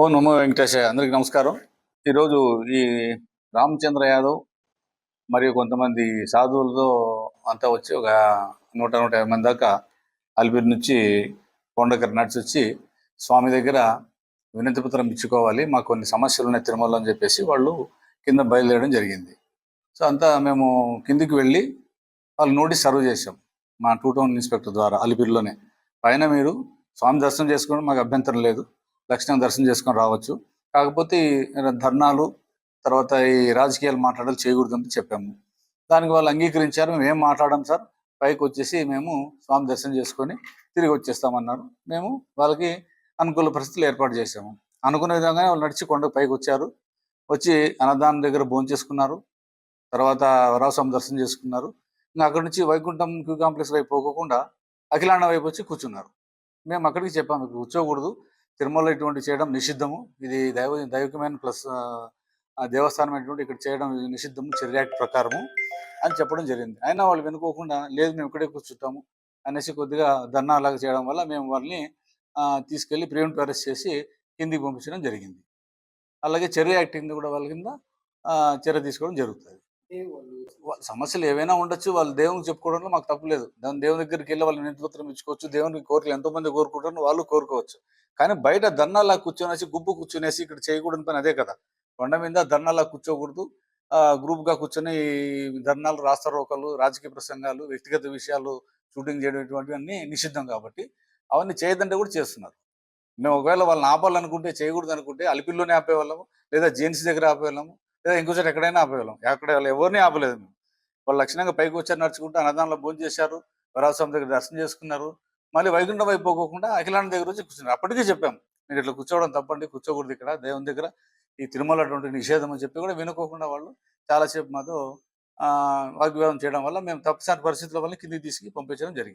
ఓ నమో వెంకటేశయ్య అందరికి నమస్కారం. ఈరోజు ఈ రామచంద్ర యాదవ్ మరియు కొంతమంది సాధువులతో అంతా వచ్చి ఒక నూట నూట యాభై మంది దాకా అలిపిరి నుంచి కొండకర నడిచి వచ్చి స్వామి దగ్గర వినతిపత్రం ఇచ్చుకోవాలి మాకు కొన్ని సమస్యలు ఉన్నాయి తిరుమల అని చెప్పేసి వాళ్ళు కింద బయలుదేరడం జరిగింది. సో అంతా మేము కిందికి వెళ్ళి వాళ్ళు నోటీస్ సర్వ్ చేసాం మా టూ టౌన్ ఇన్స్పెక్టర్ ద్వారా అలిపిరిలోనే పైన మీరు స్వామి దర్శనం చేసుకోవడం మాకు అభ్యంతరం లేదు. లక్ష్మణ్ దర్శనం చేసుకొని రావచ్చు. కాకపోతే ధర్నాలు తర్వాత ఈ రాజకీయాలు మాట్లాడాలి చేయకూడదని చెప్పాము. దానికి వాళ్ళు అంగీకరించారు. మేము ఏం మాట్లాడాం సార్? పైకి వచ్చేసి మేము స్వామి దర్శనం చేసుకొని తిరిగి వచ్చేస్తామన్నారు. మేము వాళ్ళకి అనుకూల పరిస్థితులు ఏర్పాటు చేసాము అనుకున్న విధంగానే వాళ్ళు నడిచి కొండ పైకి వచ్చారు. వచ్చి అన్నదానం దగ్గర భోంచేసుకున్నారు తర్వాత వరాస్వామి దర్శనం చేసుకున్నారు. ఇంకా అక్కడి నుంచి వైకుంఠం క్యూ కాంప్లెక్స్ వైపు పోకుండా అఖిలాండ వైపు వచ్చి కూర్చున్నారు. మేము అక్కడికి చెప్పాము కూర్చోకూడదు. తిరుమల ఇటువంటి చేయడం నిషిద్ధము. ఇది దైవ దైవికమైన ప్లస్ దేవస్థానం అటువంటి ఇక్కడ చేయడం నిషిద్ధము చర్యాక్ట్ ప్రకారము అని చెప్పడం జరిగింది. అయినా వాళ్ళు వినుకోకుండా లేదు మేము ఇక్కడే కూర్చుంటాము అనేసి కొద్దిగా ధర్నా అలాగా చేయడం వల్ల మేము వాళ్ళని తీసుకెళ్ళి తీసుకెళ్ళి ప్రివెంటివ్ అరెస్ట్ చేసి కిందికి పంపించడం జరిగింది. అలాగే చర్య యాక్ట్ కింద కూడా వాళ్ళ కింద చర్య తీసుకోవడం జరుగుతుంది. సమస్యలు ఏవైనా ఉండొచ్చు వాళ్ళు దేవునికి చెప్పుకోవడంలో మాకు తప్పలేదు దాని దేవుని దగ్గరికి వెళ్ళి వాళ్ళు నిందిపత్రం ఇచ్చుకోవచ్చు దేవునికి కోరికలు ఎంతో మంది కోరుకుంటారు వాళ్ళు కోరుకోవచ్చు. కానీ బయట ధర్నాలా కూర్చొనేసి గుంపు కూర్చునేసి ఇక్కడ చేయకూడని పని అదే కదా. కొండ మీద ధర్నాలా కూర్చోకూడదు. గ్రూప్గా గ్రూప్గా కూర్చొని ధర్నాలు రాస్తారోకలు రాజకీయ ప్రసంగాలు వ్యక్తిగత విషయాలు షూటింగ్ చేయడం ఇటువంటివన్నీ నిషిద్ధం కాబట్టి అవన్నీ చేయదంటే కూడా చేస్తున్నారు. మేము ఒకవేళ వాళ్ళని ఆపాలనుకుంటే చేయకూడదు అనుకుంటే అలిపిల్లోనే ఆపేవాళ్ళము లేదా జేఎన్సీ దగ్గర ఆపేవాళ్ళము. లేదా ఇంకో ఎక్కడైనా ఆపేవాళ్ళం ఎక్కడ ఎవరిని ఆపలేదు. మేము వాళ్ళు లక్షణంగా పైకి వచ్చారు నడుచుకుంటూ అన్నదానంలో భోజనం చేశారు వరాసం దగ్గర దర్శనం చేసుకున్నారు. మళ్ళీ వైకుంఠం వైపు పోకోకుండా అఖిలాండ దగ్గర వచ్చి కూర్చున్నారు. అప్పటికే చెప్పాం మీరు ఇట్లా కూర్చోవడం తప్పండి కూర్చోకూడదు ఇక్కడ దేవుని దగ్గర. ఈ తిరుమల అటువంటి నిషేధం అని చెప్పి కూడా వినుకోకుండా వాళ్ళు చాలాసేపు మాతో ఆ, వాగ్వివాదం చేయడం వల్ల మేము తప్పనిసరి పరిస్థితుల వల్ల కిందికి తీసుకు పంపించడం జరిగింది.